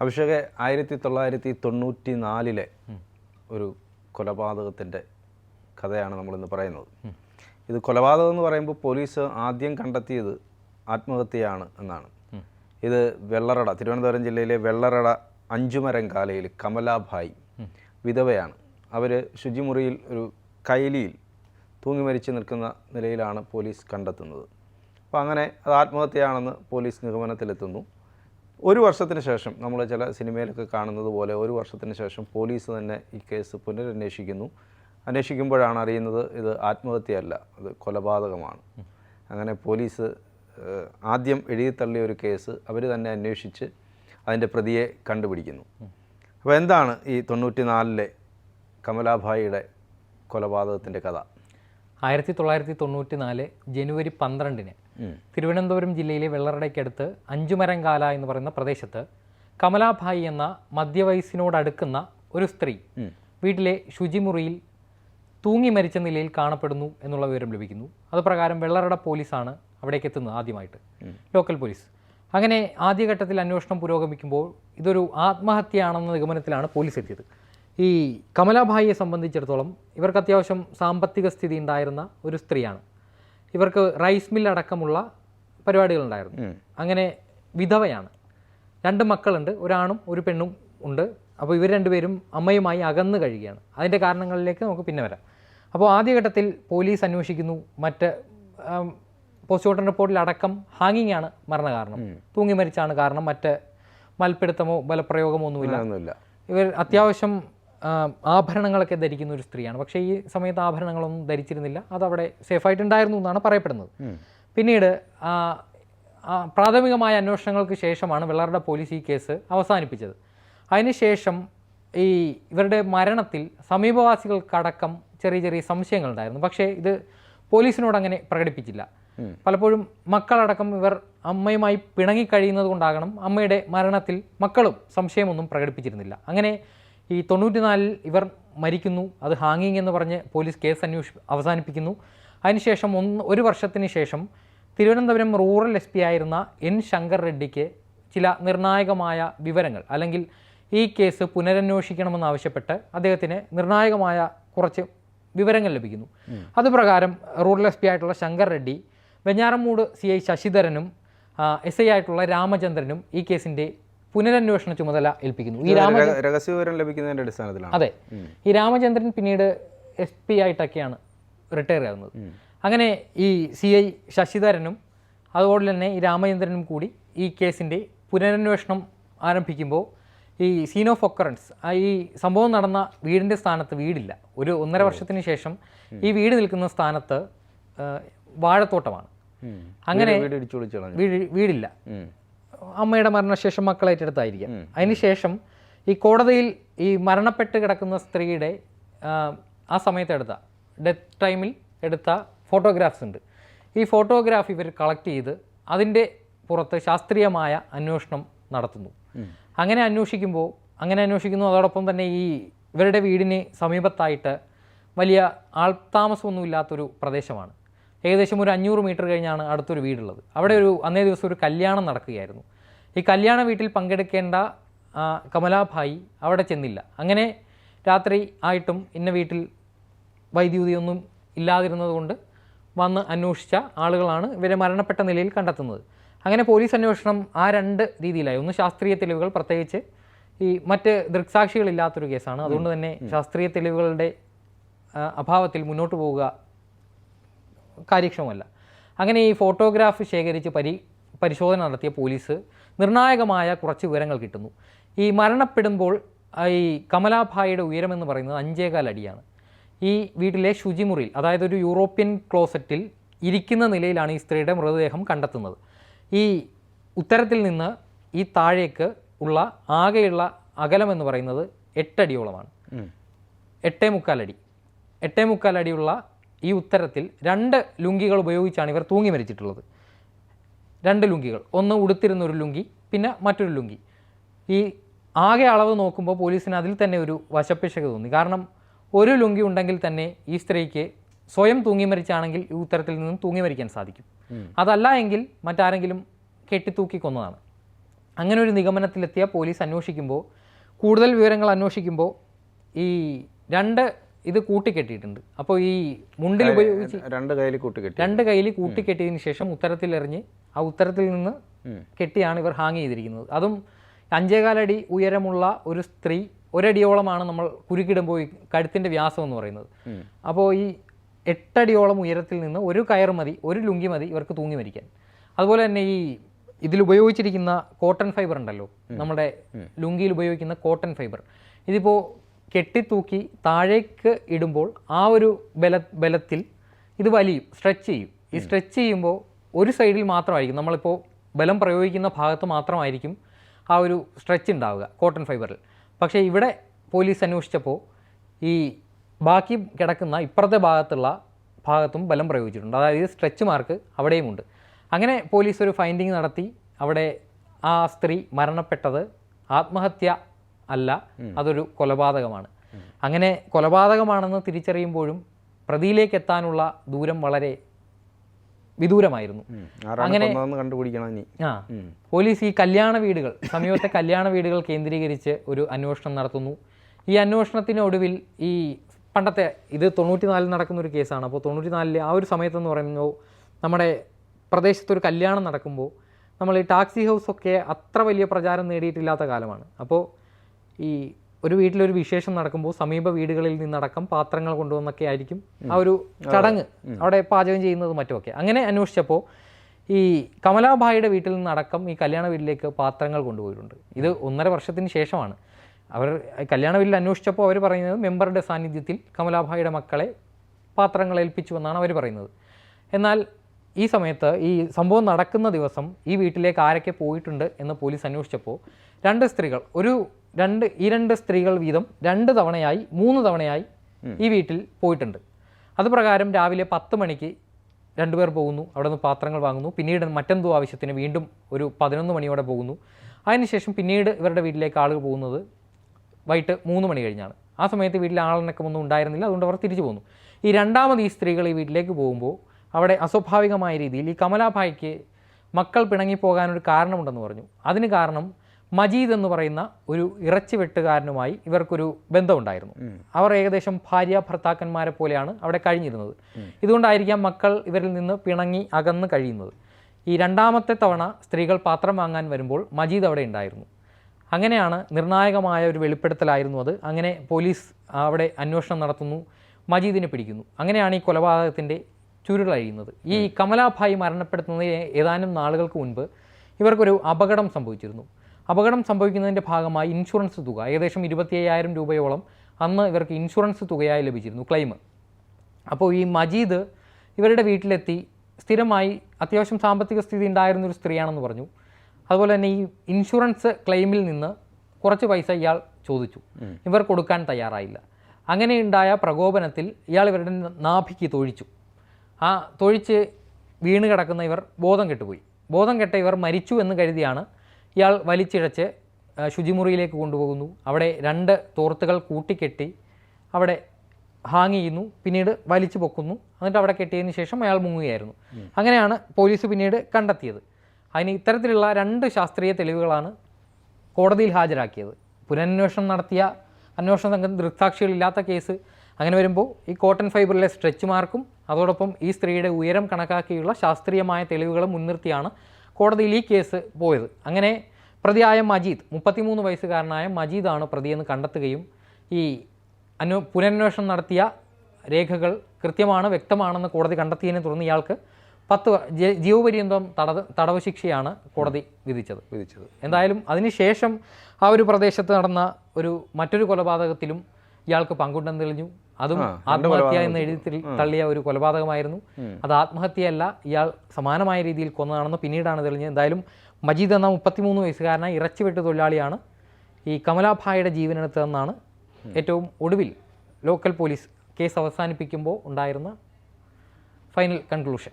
അഭിഷേക് ആയിരത്തി തൊള്ളായിരത്തി തൊണ്ണൂറ്റി നാലിലെ ഒരു കൊലപാതകത്തിന്റെ കഥയാണ് നമ്മളിന്ന് പറയുന്നത്. ഇത് കൊലപാതകം എന്ന് പറയുമ്പോൾ പോലീസ് ആദ്യം കണ്ടെത്തിയത് ആത്മഹത്യയാണ് എന്നാണ്. ഇത് വെള്ളറട തിരുവനന്തപുരം ജില്ലയിലെ വെള്ളറട അഞ്ചുമരം കാലയിൽ കമലാഭായ് വിധവയാണ്. അവർ ശുചിമുറിയിൽ ഒരു കൈലിയിൽ തൂങ്ങി മരിച്ചു നിൽക്കുന്ന നിലയിലാണ് പോലീസ് കണ്ടെത്തുന്നത്. അപ്പോൾ അങ്ങനെ അത് ആത്മഹത്യയാണെന്ന് പോലീസ് നിഗമനത്തിലെത്തുന്നു. ഒരു വർഷത്തിന് ശേഷം നമ്മൾ ചില സിനിമയിലൊക്കെ കാണുന്നത് പോലെ ഒരു വർഷത്തിന് ശേഷം പോലീസ് തന്നെ ഈ കേസ് പുനരന്വേഷിക്കുന്നു. അന്വേഷിക്കുമ്പോഴാണ് അറിയുന്നത് ഇത് ആത്മഹത്യയല്ല അത് കൊലപാതകമാണ്. അങ്ങനെ പോലീസ് ആദ്യം എഴുതിത്തള്ളിയ ഒരു കേസ് അവർ തന്നെ അന്വേഷിച്ച് അതിന്റെ പ്രതിയെ കണ്ടുപിടിക്കുന്നു. അപ്പോൾ എന്താണ് ഈ തൊണ്ണൂറ്റി നാലിലെ കമലാഭായിയുടെ കൊലപാതകത്തിന്റെ കഥ? ആയിരത്തി തൊള്ളായിരത്തി തൊണ്ണൂറ്റി നാല് ജനുവരി പന്ത്രണ്ടിന്. തിരുവനന്തപുരം ജില്ലയിലെ വെള്ളറടയ്ക്കടുത്ത് അഞ്ചുമരംകാല എന്ന് പറയുന്ന പ്രദേശത്ത് കമലാഭായി എന്ന മധ്യവയസ്സിനോടടുക്കുന്ന ഒരു സ്ത്രീ വീട്ടിലെ ശുചിമുറിയിൽ തൂങ്ങി മരിച്ച നിലയിൽ കാണപ്പെടുന്നു എന്നുള്ള വിവരം ലഭിക്കുന്നു. അതുപ്രകാരം വെള്ളറട പോലീസാണ് അവിടേക്ക് എത്തുന്നത് ആദ്യമായിട്ട്. Local police. അങ്ങനെ ആദ്യഘട്ടത്തിൽ അന്വേഷണം പുരോഗമിക്കുമ്പോൾ ഇതൊരു ആത്മഹത്യയാണെന്ന നിഗമനത്തിലാണ് പോലീസ് എത്തിയത്. ഈ കമലാഭായിയെ സംബന്ധിച്ചിടത്തോളം ഇവർക്ക് അത്യാവശ്യം സാമ്പത്തിക സ്ഥിതി ഉണ്ടായിരുന്ന ഒരു സ്ത്രീയാണ്. ഇവർക്ക് റൈസ് മിൽ അടക്കമുള്ള പരിപാടികളുണ്ടായിരുന്നു. അങ്ങനെ വിധവയാണ്. രണ്ട് മക്കളുണ്ട് ഒരാണും ഒരു പെണ്ണും ഉണ്ട്. അപ്പോൾ ഇവർ രണ്ടുപേരും അമ്മയുമായി അകന്നു കഴിയുകയാണ്. അതിന്റെ കാരണങ്ങളിലേക്ക് നമുക്ക് പിന്നെ വരാം. അപ്പോൾ ആദ്യഘട്ടത്തിൽ പോലീസ് അന്വേഷിക്കുന്നു. മറ്റ് പോസ്റ്റ്മോർട്ടം റിപ്പോർട്ടിൽ അടക്കം ഹാങ്ങിങ് ആണ് മരണകാരണം. തൂങ്ങി മരിച്ചാണ് കാരണം. മറ്റ് മൽപ്പിടുത്തമോ ബലപ്രയോഗമോ ഒന്നുമില്ല. ഇവർ അത്യാവശ്യം ആഭരണങ്ങളൊക്കെ ധരിക്കുന്ന ഒരു സ്ത്രീയാണ്. പക്ഷേ ഈ സമയത്ത് ആഭരണങ്ങളൊന്നും ധരിച്ചിരുന്നില്ല. അതവിടെ സേഫായിട്ടുണ്ടായിരുന്നു എന്നാണ് പറയപ്പെടുന്നത്. പിന്നീട് പ്രാഥമികമായ അന്വേഷണങ്ങൾക്ക് ശേഷമാണ് വെള്ളാറുടെ പോലീസ് ഈ കേസ് അവസാനിപ്പിച്ചത്. അതിനുശേഷം ഈ ഇവരുടെ മരണത്തിൽ സമീപവാസികൾക്കടക്കം ചെറിയ ചെറിയ സംശയങ്ങൾ ഉണ്ടായിരുന്നു പക്ഷേ ഇത് പോലീസിനോട് അങ്ങനെ പ്രകടിപ്പിച്ചില്ല. പലപ്പോഴും മക്കളടക്കം ഇവർ അമ്മയുമായി പിണങ്ങി കഴിയുന്നത് കൊണ്ടാകണം അമ്മയുടെ മരണത്തിൽ മക്കളും സംശയമൊന്നും പ്രകടിപ്പിച്ചിരുന്നില്ല. അങ്ങനെ ഈ തൊണ്ണൂറ്റിനാലിൽ ഇവർ മരിക്കുന്നു. അത് ഹാങ്ങിങ് എന്ന് പറഞ്ഞ് പോലീസ് കേസ് അന്വേഷി അവസാനിപ്പിക്കുന്നു. അതിനുശേഷം ഒന്ന് ഒരു വർഷത്തിന് ശേഷം തിരുവനന്തപുരം റൂറൽ എസ് പി ആയിരുന്ന എൻ ശങ്കർ റെഡ്ഡിക്ക് ചില നിർണായകമായ വിവരങ്ങൾ അല്ലെങ്കിൽ ഈ കേസ് പുനരന്വേഷിക്കണമെന്നാവശ്യപ്പെട്ട് അദ്ദേഹത്തിന് നിർണായകമായ കുറച്ച് വിവരങ്ങൾ ലഭിക്കുന്നു. അതുപ്രകാരം റൂറൽ എസ് പി ആയിട്ടുള്ള ശങ്കർ റെഡ്ഡി വെഞ്ഞാറമൂട് സി ഐ ശശിധരനും എസ് ഐ ആയിട്ടുള്ള രാമചന്ദ്രനും ഈ കേസിന്റെ പുനരന്വേഷണ ചുമതല ഏൽപ്പിക്കുന്നു. ഈ രാമ രഹ- രഹസ്യവിവരം ലഭിക്കുന്നതിന്റെ അടിസ്ഥാനത്തിലാണ്. അതെ. ഈ രാമചന്ദ്രൻ പിന്നീട് എസ് പി ആയിട്ടൊക്കെയാണ് റിട്ടയർ ആകുന്നത്. അങ്ങനെ ഈ സി ഐ ശശിധരനും അതുപോലെ തന്നെ ഈ രാമചന്ദ്രനും കൂടി ഈ കേസിന്റെ പുനരന്വേഷണം ആരംഭിക്കുമ്പോൾ ഈ സീൻ ഓഫ് ഒക്കറൻസ് ഈ സംഭവം നടന്ന വീടിന്റെ സ്ഥാനത്ത് വീടില്ല. ഒരു ഒന്നര വർഷത്തിന് ശേഷം ഈ വീട് നിൽക്കുന്ന സ്ഥാനത്ത് വാഴത്തോട്ടമാണ്. അങ്ങനെ വീടില്ല. അമ്മയുടെ മരണശേഷം മക്കൾ ഏറ്റെടുത്തായിരിക്കാം അതിനുശേഷം ഈ കോടതിയിൽ ഈ മരണപ്പെട്ട് കിടക്കുന്ന സ്ത്രീയുടെ ആ, സമയത്ത് എടുത്ത ഡെത്ത് ടൈമിൽ എടുത്ത ഫോട്ടോഗ്രാഫ്സ് ഉണ്ട്. ഈ ഫോട്ടോഗ്രാഫ് ഇവർ കളക്ട് ചെയ്ത് അതിന്റെ പുറത്ത് ശാസ്ത്രീയമായ അന്വേഷണം നടത്തുന്നു. അങ്ങനെ അന്വേഷിക്കുമ്പോൾ അങ്ങനെ അന്വേഷിക്കുന്നു. അതോടൊപ്പം തന്നെ ഈ ഇവരുടെ വീടിന് സമീപത്തായിട്ട് വലിയ ആൾത്താമസമൊന്നുമില്ലാത്തൊരു പ്രദേശമാണ്. ഏകദേശം ഒരു അഞ്ഞൂറ് മീറ്റർ കഴിഞ്ഞാണ് അടുത്തൊരു വീടുള്ളത്. അവിടെ ഒരു അന്നേ ദിവസം ഒരു കല്യാണം നടക്കുകയായിരുന്നു. ഈ കല്യാണ വീട്ടിൽ പങ്കെടുക്കേണ്ട കമലാഭായി അവിടെ ചെന്നില്ല. അങ്ങനെ രാത്രി ആയിട്ടും ഇന്ന വീട്ടിൽ വൈദ്യുതിയൊന്നും ഇല്ലാതിരുന്നതുകൊണ്ട് വന്ന് അന്വേഷിച്ച ആളുകളാണ് ഇവരെ മരണപ്പെട്ട നിലയിൽ കണ്ടെത്തുന്നത്. അങ്ങനെ പോലീസ് അന്വേഷണം ആ രണ്ട് രീതിയിലായി. ഒന്ന് ശാസ്ത്രീയ തെളിവുകൾ പ്രത്യേകിച്ച് ഈ മറ്റ് ദൃക്സാക്ഷികളില്ലാത്തൊരു കേസാണ്. അതുകൊണ്ട് തന്നെ ശാസ്ത്രീയ തെളിവുകളുടെ അഭാവത്തിൽ മുന്നോട്ട് പോവുക കാര്യക്ഷമമല്ല. അങ്ങനെ ഈ ഫോട്ടോഗ്രാഫ് ശേഖരിച്ച് പരി പരിശോധന നടത്തിയ പോലീസ് നിർണായകമായ കുറച്ച് വിവരങ്ങൾ കിട്ടുന്നു. ഈ മരണപ്പെടുമ്പോൾ ഈ കമലാഭായിയുടെ ഉയരമെന്ന് പറയുന്നത് അഞ്ചേകാൽ അടിയാണ്. ഈ വീട്ടിലെ ശുചിമുറിയിൽ അതായത് ഒരു യൂറോപ്യൻ ക്ലോസറ്റിൽ ഇരിക്കുന്ന നിലയിലാണ് ഈ സ്ത്രീയുടെ മൃതദേഹം കണ്ടെത്തുന്നത്. ഈ ഉത്തരത്തിൽ നിന്ന് ഈ താഴേക്ക് ഉള്ള ആകെയുള്ള അകലം എന്ന് പറയുന്നത് എട്ടടിയോളമാണ്. എട്ടേ മുക്കാലടി എട്ടേ മുക്കാലടിയുള്ള ഈ ഉത്തരത്തിൽ രണ്ട് ലുങ്കികൾ ഉപയോഗിച്ചാണ് ഇവർ തൂങ്ങി മരിച്ചിട്ടുള്ളത്. രണ്ട് ലുങ്കികൾ. ഒന്ന് ഉടുത്തിരുന്ന ഒരു ലുങ്കി പിന്നെ മറ്റൊരു ലുങ്കി. ഈ ആകെ അളവ് നോക്കുമ്പോൾ പോലീസിന് അതിൽ തന്നെ ഒരു വശപ്പിശക തോന്നി. കാരണം ഒരു ലുങ്കി ഉണ്ടെങ്കിൽ തന്നെ ഈ സ്ത്രീക്ക് സ്വയം തൂങ്ങി മരിച്ചാണെങ്കിൽ ഈ ഉത്തരത്തിൽ നിന്നും തൂങ്ങി മരിക്കാൻ സാധിക്കും. അതല്ല എങ്കിൽ മറ്റാരെങ്കിലും കെട്ടിത്തൂക്കി കൊന്നതാണ്. അങ്ങനെ ഒരു നിഗമനത്തിലെത്തിയ പോലീസ് അന്വേഷിക്കുമ്പോൾ കൂടുതൽ വിവരങ്ങൾ അന്വേഷിക്കുമ്പോൾ ഈ രണ്ട് ഇത് കൂട്ടിക്കെട്ടിയിട്ടുണ്ട്. അപ്പോൾ ഈ മുണ്ടിൽ ഉപയോഗിച്ച് രണ്ട് കയ്യിൽ കൂട്ടിക്കെട്ടി രണ്ട് കയ്യിൽ കൂട്ടിക്കെട്ടിയതിന് ശേഷം ഉത്തരത്തിൽ എറിഞ്ഞ് ആ ഉത്തരത്തിൽ നിന്ന് കെട്ടിയാണ് ഇവർ ഹാങ് ചെയ്തിരിക്കുന്നത്. അതും അഞ്ചേകാലടി ഉയരമുള്ള ഒരു സ്ത്രീ ഒരടിയോളമാണ് നമ്മൾ കുരുക്കിടുമ്പോൾ കഴുത്തിന്റെ വ്യാസം എന്ന് പറയുന്നത്. അപ്പോൾ ഈ എട്ടടിയോളം ഉയരത്തിൽ നിന്ന് ഒരു കയർ മതി ഒരു ലുങ്കി മതി ഇവർക്ക് തൂങ്ങി മരിക്കാൻ. അതുപോലെ തന്നെ ഈ ഇതിൽ ഉപയോഗിച്ചിരിക്കുന്ന കോട്ടൺ ഫൈബർ ഉണ്ടല്ലോ നമ്മുടെ ലുങ്കിയിൽ ഉപയോഗിക്കുന്ന കോട്ടൺ ഫൈബർ. ഇതിപ്പോൾ കെട്ടിത്തൂക്കി താഴേക്ക് ഇടുമ്പോൾ ആ ഒരു ബല ബലത്തിൽ ഇത് വലിയും സ്ട്രെച്ച് ചെയ്യും. ഈ സ്ട്രെച്ച് ചെയ്യുമ്പോൾ ഒരു സൈഡിൽ മാത്രമായിരിക്കും. നമ്മളിപ്പോൾ ബലം പ്രയോഗിക്കുന്ന ഭാഗത്ത് മാത്രമായിരിക്കും ആ ഒരു സ്ട്രെച്ച് ഉണ്ടാവുക കോട്ടൺ ഫൈബറിൽ പക്ഷേ ഇവിടെ പോലീസ് അന്വേഷിച്ചപ്പോൾ ഈ ബാക്കി കിടക്കുന്ന ഇപ്പുറത്തെ ഭാഗത്തുള്ള ഭാഗത്തും ബലം പ്രയോഗിച്ചിട്ടുണ്ട്. അതായത് സ്ട്രെച്ച് മാർക്ക് അവിടെയുമുണ്ട് അങ്ങനെ പോലീസ് ഒരു ഫൈൻഡിങ് നടത്തി. അവിടെ ആ സ്ത്രീ മരണപ്പെട്ടത് ആത്മഹത്യ അല്ല അതൊരു കൊലപാതകമാണ്. അങ്ങനെ കൊലപാതകമാണെന്ന് തിരിച്ചറിയുമ്പോഴും പ്രതിയിലേക്ക് എത്താനുള്ള ദൂരം വളരെ വിദൂരമായിരുന്നു. അങ്ങനെ ആ പോലീസ് ഈ കല്യാണ വീടുകൾ സമീപത്തെ കല്യാണ വീടുകൾ കേന്ദ്രീകരിച്ച് ഒരു അന്വേഷണം നടത്തുന്നു. ഈ അന്വേഷണത്തിന് ഒടുവിൽ ഈ പണ്ടത്തെ ഇത് തൊണ്ണൂറ്റിനാലിൽ നടക്കുന്ന ഒരു കേസാണ്. അപ്പോൾ തൊണ്ണൂറ്റിനാലിൽ ആ ഒരു സമയത്തെന്ന് പറയുമ്പോൾ നമ്മുടെ പ്രദേശത്തൊരു കല്യാണം നടക്കുമ്പോൾ നമ്മൾ ഈ ടാക്സി ഹൗസ് ഒക്കെ അത്ര വലിയ പ്രചാരം നേടിയിട്ടില്ലാത്ത കാലമാണ്. അപ്പോൾ ഈ ഒരു വീട്ടിലൊരു വിശേഷം നടക്കുമ്പോൾ സമീപ വീടുകളിൽ നിന്നടക്കം പാത്രങ്ങൾ കൊണ്ടുവന്നൊക്കെ ആയിരിക്കും ആ ഒരു ചടങ്ങ് അവിടെ പാചകം ചെയ്യുന്നത് മറ്റുമൊക്കെ. അങ്ങനെ അന്വേഷിച്ചപ്പോൾ ഈ കമലാഭായിയുടെ വീട്ടിൽ നിന്നടക്കം ഈ കല്യാണ വീട്ടിലേക്ക് പാത്രങ്ങൾ കൊണ്ടുപോയിട്ടുണ്ട്. ഇത് ഒന്നര വർഷത്തിന് ശേഷമാണ്. അവർ കല്യാണ വീട്ടിൽ അന്വേഷിച്ചപ്പോൾ അവർ പറയുന്നത് മെമ്പറുടെ സാന്നിധ്യത്തിൽ കമലാഭായിയുടെ മക്കളെ പാത്രങ്ങൾ ഏൽപ്പിച്ചു എന്നാണ് അവർ പറയുന്നത്. എന്നാൽ ഈ സമയത്ത് ഈ സംഭവം നടക്കുന്ന ദിവസം ഈ വീട്ടിലേക്ക് ആരൊക്കെ പോയിട്ടുണ്ട് എന്ന് പോലീസ് അന്വേഷിച്ചപ്പോൾ രണ്ട് സ്ത്രീകൾ ഒരു രണ്ട് ഈ രണ്ട് സ്ത്രീകൾ വീതം രണ്ട് തവണയായി മൂന്ന് തവണയായി ഈ വീട്ടിൽ പോയിട്ടുണ്ട്. അത് പ്രകാരം രാവിലെ പത്ത് മണിക്ക് രണ്ടുപേർ പോകുന്നു. അവിടെ നിന്ന് പാത്രങ്ങൾ വാങ്ങുന്നു. പിന്നീട് മറ്റെന്തോ ആവശ്യത്തിന് വീണ്ടും ഒരു പതിനൊന്ന് മണിയോടെ പോകുന്നു. അതിനുശേഷം പിന്നീട് ഇവരുടെ വീട്ടിലേക്ക് ആളുകൾ പോകുന്നത് വൈകിട്ട് മൂന്ന് മണി കഴിഞ്ഞാണ്. ആ സമയത്ത് വീട്ടിൽ ആളിനക്കമൊന്നും ഉണ്ടായിരുന്നില്ല. അതുകൊണ്ട് അവർ തിരിച്ചു പോന്നു. ഈ രണ്ടാമത് ഈ സ്ത്രീകൾ ഈ വീട്ടിലേക്ക് പോകുമ്പോൾ അവിടെ അസ്വാഭാവികമായ രീതിയിൽ ഈ കമലാഭായിക്ക് മക്കൾ പിണങ്ങിപ്പോകാനൊരു കാരണമുണ്ടെന്ന് പറഞ്ഞു. അതിന് കാരണം മജീദ് എന്ന് പറയുന്ന ഒരു ഇറച്ചി വെട്ടുകാരനുമായി ഇവർക്കൊരു ബന്ധമുണ്ടായിരുന്നു. അവർ ഏകദേശം ഭാര്യ ഭർത്താക്കന്മാരെ പോലെയാണ് അവിടെ കഴിഞ്ഞിരുന്നത്. ഇതുകൊണ്ടായിരിക്കാം മക്കൾ ഇവരിൽ നിന്ന് പിണങ്ങി അകന്ന് കഴിയുന്നത്. ഈ രണ്ടാമത്തെ തവണ സ്ത്രീകൾ പാത്രം വാങ്ങാൻ വരുമ്പോൾ മജീദ് അവിടെ ഉണ്ടായിരുന്നു. അങ്ങനെയാണ് നിർണായകമായ ഒരു വെളിപ്പെടുത്തലായിരുന്നു അത്. അങ്ങനെ പോലീസ് അവിടെ അന്വേഷണം നടത്തുന്നു. മജീദിനെ പിടിക്കുന്നു. അങ്ങനെയാണ് ഈ കൊലപാതകത്തിന്റെ ചുരുളഴിയുന്നത്. ഈ കമലാഭായി മരണപ്പെടുത്തുന്നതിന് ഏതാനും നാളുകൾക്ക് മുൻപ് ഇവർക്കൊരു അപകടം സംഭവിച്ചിരുന്നു. അപകടം സംഭവിക്കുന്നതിന്റെ ഭാഗമായി ഇൻഷുറൻസ് തുക ഏകദേശം ഇരുപത്തി അയ്യായിരം രൂപയോളം അന്ന് ഇവർക്ക് ഇൻഷുറൻസ് തുകയായി ലഭിച്ചിരുന്നു ക്ലെയിം. അപ്പോൾ ഈ മജീദ് ഇവരുടെ വീട്ടിലെത്തി സ്ഥിരമായി അത്യാവശ്യം സാമ്പത്തിക സ്ഥിതി ഉണ്ടായിരുന്ന ഒരു സ്ത്രീയാണെന്ന് പറഞ്ഞു. അതുപോലെ തന്നെ ഈ ഇൻഷുറൻസ് ക്ലെയിമിൽ നിന്ന് കുറച്ച് പൈസ ഇയാൾ ചോദിച്ചു. ഇവർ കൊടുക്കാൻ തയ്യാറായില്ല. അങ്ങനെയുണ്ടായ പ്രകോപനത്തിൽ ഇയാൾ ഇവരുടെ നാഭിക്ക് തൊഴിച്ചു. ആ തൊഴിച്ച് വീണ് കിടക്കുന്ന ഇവർ ബോധം കെട്ടുപോയി. ബോധം കെട്ട ഇവർ മരിച്ചു എന്ന് കരുതിയാണ് ഇയാൾ വലിച്ചിഴച്ച് ശുചിമുറിയിലേക്ക് കൊണ്ടുപോകുന്നു. അവിടെ രണ്ട് തോർത്തുകൾ കൂട്ടിക്കെട്ടി അവിടെ ഹാങ് ചെയ്യുന്നു. പിന്നീട് വലിച്ചു പൊക്കുന്നു. എന്നിട്ട് അവിടെ കെട്ടിയതിന് ശേഷം അയാൾ മുങ്ങുകയായിരുന്നു. അങ്ങനെയാണ് പോലീസ് പിന്നീട് കണ്ടെത്തിയത്. അതിന് ഇത്തരത്തിലുള്ള രണ്ട് ശാസ്ത്രീയ തെളിവുകളാണ് കോടതിയിൽ ഹാജരാക്കിയത്. പുനരന്വേഷണം നടത്തിയ അന്വേഷണ സംഘം ദൃക്സാക്ഷികളില്ലാത്ത കേസ്. അങ്ങനെ വരുമ്പോൾ ഈ കോട്ടൺ ഫൈബറിലെ സ്ട്രെച്ച് മാർക്കും അതോടൊപ്പം ഈ സ്ത്രീയുടെ ഉയരം കണക്കാക്കിയുള്ള ശാസ്ത്രീയമായ തെളിവുകളും മുൻനിർത്തിയാണ് കോടതിയിൽ ഈ കേസ് പോയത്. അങ്ങനെ പ്രതിയായ മജീദ് മുപ്പത്തിമൂന്ന് വയസ്സുകാരനായ മജീദാണ് പ്രതിയെന്ന് കണ്ടെത്തുകയും ഈ അന്വ പുനരന്വേഷണം നടത്തിയ രേഖകൾ കൃത്യമാണ് വ്യക്തമാണെന്ന് കോടതി കണ്ടെത്തിയതിനെ തുടർന്ന് ഇയാൾക്ക് പത്ത് ജീവപര്യന്തം തടവ് തടവ് ശിക്ഷയാണ് കോടതി വിധിച്ചത്. വിധിച്ചത്. എന്തായാലും അതിനുശേഷം ആ ഒരു പ്രദേശത്ത് നടന്ന ഒരു മറ്റൊരു കൊലപാതകത്തിലും ഇയാൾക്ക് പങ്കുണ്ടെന്ന് തെളിഞ്ഞു. അതും ആത്മഹത്യ എന്ന് എഴുതി തള്ളിയ ഒരു കൊലപാതകമായിരുന്നു. അത് ആത്മഹത്യയല്ല ഇയാൾ സമാനമായ രീതിയിൽ കൊന്നതാണെന്ന് പിന്നീടാണ് തെളിഞ്ഞത്. എന്തായാലും മജീദ് എന്ന മുപ്പത്തിമൂന്ന് വയസ്സുകാരനായ ഇറച്ചിവെട്ട് തൊഴിലാളിയാണ് ഈ കമലാഭായിയുടെ ജീവനെടുത്തതെന്നാണ് ഏറ്റവും ഒടുവിൽ ലോക്കൽ പോലീസ് കേസ് അവസാനിപ്പിക്കുമ്പോൾ ഉണ്ടായിരുന്ന ഫൈനൽ കൺക്ലൂഷൻ.